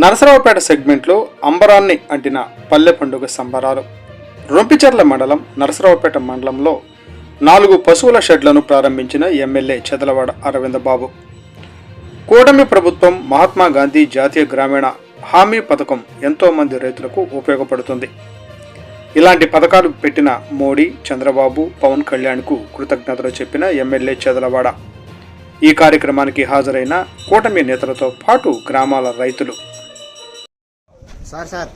నరసరావుపేట సెగ్మెంట్లో అంబరాన్ని అంటిన పల్లె పండుగ సంబరాలు. రొంపిచెర్ల మండలం నరసరావుపేట మండలంలో నాలుగు పశువుల షెడ్లను ప్రారంభించిన ఎమ్మెల్యే చెదలవాడ అరవింద బాబు కూటమి ప్రభుత్వం మహాత్మా గాంధీ జాతీయ గ్రామీణ హామీ పథకం ఎంతోమంది రైతులకు ఉపయోగపడుతుంది. ఇలాంటి పథకాలు పెట్టిన మోడీ చంద్రబాబు పవన్ కళ్యాణ్కు కృతజ్ఞతలు చెప్పిన ఎమ్మెల్యే చెదలవాడ. ఈ కార్యక్రమానికి హాజరైన కూటమి నేతలతో పాటు గ్రామాల రైతులు సార్ సార్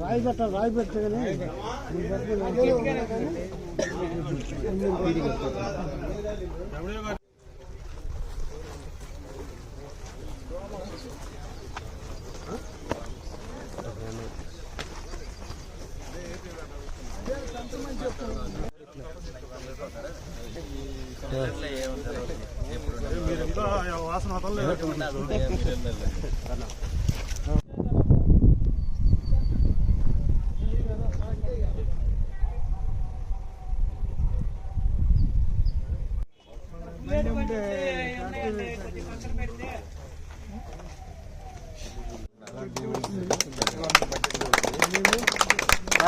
రాయి పెట్ట రాయి పెట్టగానే చెప్తాను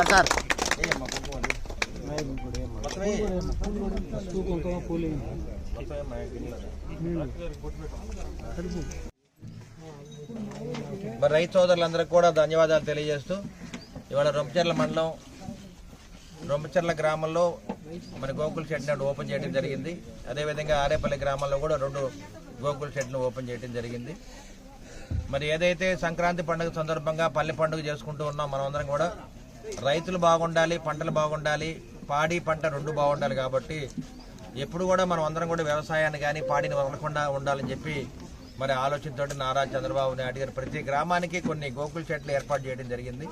సార్ సార్ మరి రైతు సోదరులందరికీ కూడా ధన్యవాదాలు తెలియజేస్తూ ఇవాళ రొంపచెర్ల మండలం రొంపచెర్ల గ్రామంలో మన గోకుల్ షెడ్ ఒకటి ఓపెన్ చేయడం జరిగింది. అదేవిధంగా ఆరేపల్లి గ్రామంలో కూడా రెండు గోకుల్ షెడ్లు ఓపెన్ చేయడం జరిగింది. మరి ఏదైతే సంక్రాంతి పండుగ సందర్భంగా పల్లె పండుగ చేసుకుంటూ ఉన్నాం మనమందరం కూడా రైతులు బాగుండాలి పంటలు బాగుండాలి పాడి పంట రెండు బాగుండాలి కాబట్టి ఎప్పుడు కూడా మనం అందరం కూడా వ్యవసాయాన్ని కానీ పాడిని వదలకుండా ఉండాలని చెప్పి మరి ఆలోచనతో నారా చంద్రబాబు నాయుడు గారు ప్రతి గ్రామానికి కొన్ని గోకుల్ చెట్లు ఏర్పాటు చేయడం జరిగింది.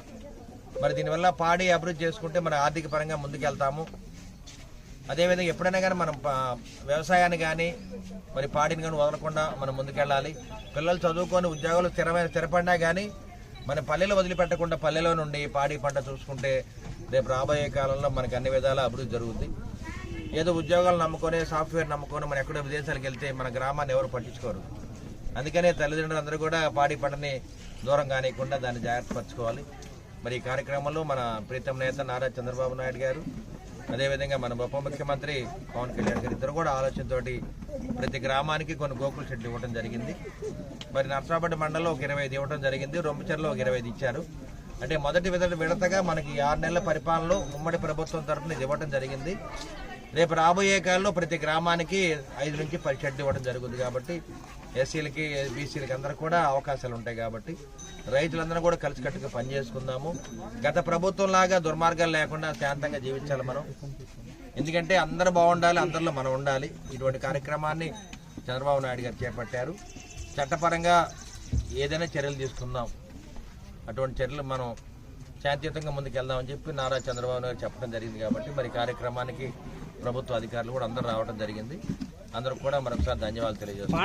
మరి దీనివల్ల పాడి అభివృద్ధి చేసుకుంటే మన ఆర్థిక పరంగా ముందుకెళ్తాము. అదేవిధంగా ఎప్పుడైనా కానీ మనం వ్యవసాయాన్ని కానీ మరి పాడిని కానీ వదలకుండా మనం ముందుకెళ్ళాలి. పిల్లలు చదువుకొని ఉద్యోగాలు స్థిరమైన స్థిరపడినా కానీ మన పల్లెలు వదిలిపెట్టకుండా పల్లెలో నుండి పాడి పంట చూసుకుంటే రేపు రాబోయే కాలంలో మనకి అన్ని విధాల అభివృద్ధి జరుగుతుంది ఏదో ఉద్యోగాలు నమ్ముకొని సాఫ్ట్వేర్ నమ్ముకొని మనం ఎక్కడో విదేశాలకు వెళ్తే మన గ్రామాన్ని ఎవరు పట్టించుకోరు. అందుకనే తల్లిదండ్రులందరూ కూడా పాడి పంటని దూరం కానియకుండా దాన్ని జాగ్రత్త పరచుకోవాలి. మరి ఈ కార్యక్రమంలో మన ప్రీతం నేత నారా చంద్రబాబు నాయుడు గారు అదేవిధంగా మన ఉప ముఖ్యమంత్రి పవన్ కళ్యాణ్ గారు ఇద్దరు కూడా ఆలోచనతోటి ప్రతి గ్రామానికి కొన్ని గోకుల చెట్లు ఇవ్వడం జరిగింది. మరి నర్సాపేట మండలంలో ఒక ఇరవై ఐదు ఇవ్వడం జరిగింది రొంపచెరలో ఒక ఇరవై ఐదు ఇచ్చారు. అంటే మొదటి విడత విడతగా మనకి ఆరు నెలల పరిపాలనలో ఉమ్మడి ప్రభుత్వం తరఫున ఇది ఇవ్వడం జరిగింది. రేపు రాబోయే కాలంలో ప్రతి గ్రామానికి ఐదు నుంచి పది షెడ్లు ఇవ్వడం జరుగుతుంది కాబట్టి ఎస్సీలకి బీసీలకి అందరూ కూడా అవకాశాలు ఉంటాయి కాబట్టి రైతులందరూ కూడా కలిసికట్టుగా పనిచేసుకుందాము గత ప్రభుత్వం లాగా దుర్మార్గాలు లేకుండా శాంతంగా జీవించాలి మనం. ఎందుకంటే అందరూ బాగుండాలి అందరిలో మనం ఉండాలి. ఇటువంటి కార్యక్రమాన్ని చంద్రబాబు నాయుడు గారు చేపట్టారు. చట్టపరంగా ఏదైనా చర్యలు తీసుకుందాం. అటువంటి చర్యలు మనం శాంతియుతంగా ముందుకెళ్దామని చెప్పి నారా చంద్రబాబు నాయుడు చెప్పడం జరిగింది కాబట్టి మరి కార్యక్రమానికి ప్రభుత్వ అధికారులు కూడా అందరూ రావడం జరిగింది. అందరూ కూడా మరొకసారి ధన్యవాదాలు తెలియజేస్తున్నాం